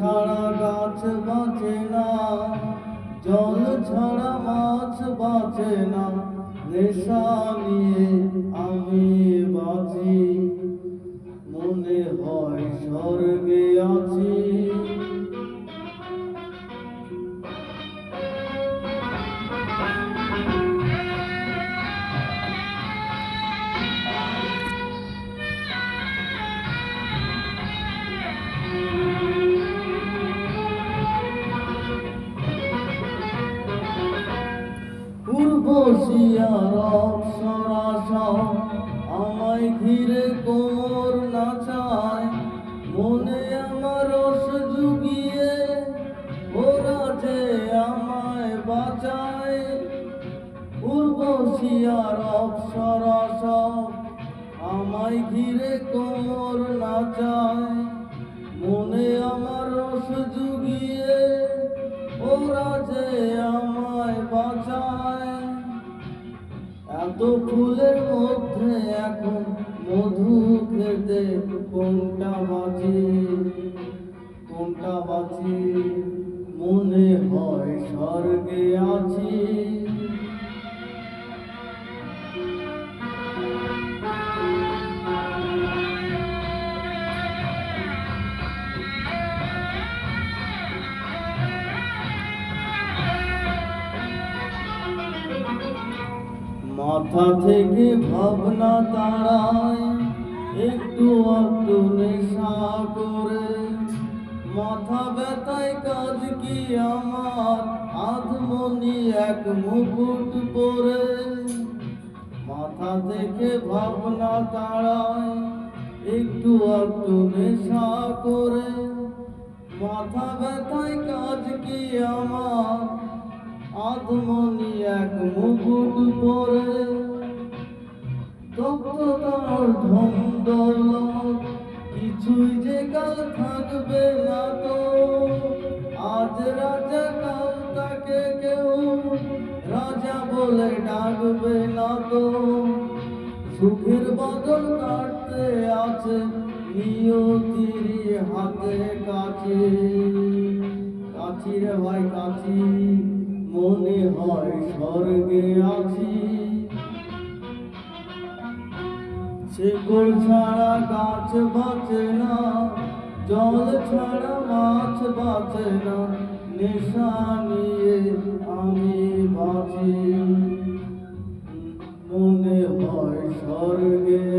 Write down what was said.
ছাড়া গাছ বাঁচে না, জল ছাড়া মাছ বাঁচে না, নেশা নিয়ে আমি বাঁচি। মনে হয় স্বর্গে আছি। পূর্বশিয়ার অপ্সরা সব আমায় ঘিরে কোমর নাচায়। মনে আমার রস জুগিয়ে, ওরা আমায় বাঁচায়। পূর্বশিয়ার অপ্সরা সব আমায় ঘিরে কোমর এত ফুলের মধ্যে এখন মধু খেতে কোনটা বাজে? কোনটা বাজে? মনে হয় স্বর্গে আছি। মাথা থেকে ভাবনা তাড়ায় একটু একটু নেশা করে। মাথা ব্যথায় কাজ কি আমার? আধমনি এক মুকুট পরে। মাথা থেকে ভাবনা তাড়ায় একটু একটু নেশা করে। মাথা ব্যথায় কাজ কি আমার? আধমনি এক মুকুট পরে তপ্ততার ধন দৌলত কিছুই যে কাল থাকবে না তো, আজ রাজা কাল তাকে কেউ রাজা বলে ডাকবে না তো। সুখের বদল কাটতে আছে, নিয়তির হাতে কাছে। কাছি রে ভাই, কাছি। মনে হয় স্বর্গে আছি। শেকড় ছাড়া গাছ বাঁচে না, জল ছাড়া মাছ বাঁচে না, নেশা নিয়ে আমি বাঁচি। মনে হয় স্বর্গে